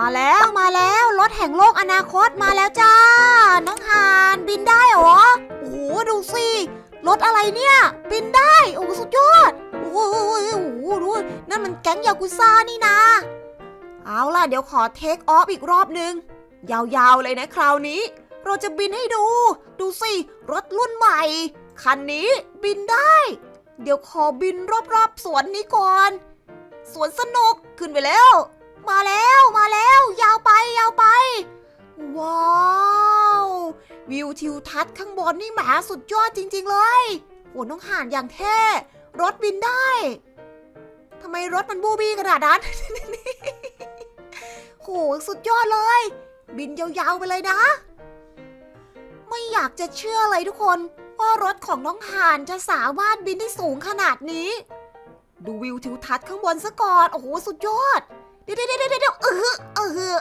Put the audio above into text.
มาแล้วมาแล้วรถแห่งโลกอนาคตมาแล้วจ้า น้องหานบินได้เหรอโอ้โหดูสิรถอะไรเนี่ย บินได้โอ้โหสุดยอดโอ้โหดูนั่นมันแก๊งยากุซ่านี่นะ เอาล่ะเดี๋ยวขอเทคออฟอีกรอบนึง ยาวๆเลยนะคราวนี้ เราจะบินให้ดู ดูสิรถรุ่นใหม่ คันนี้บินได้ เดี๋ยวขอบินรอบๆสวนนี้ก่อนสวนสนุกขึ้นไปแล้ว มาแล้ว วิวทิวทัศน์ข้างบนนี่แหมสุดยอดจริง ๆ เลยโอ้น้องห่านอย่างเท่ รถบินได้ทำไมรถมันบูบี้ขนาดนั้นโหสุดยอดเลย บินยาวๆไปเลยนะ ไม่อยากจะเชื่อเลยทุกคนว่ารถของน้องห่านจะสามารถบินได้สูงขนาดนี้ ดูวิวทิวทัศน์ข้างบนซะก่อน โอ้โห สุดยอด เดี๋ยวเดี๋ยวเดี๋ยวเดี๋ยวเออเออ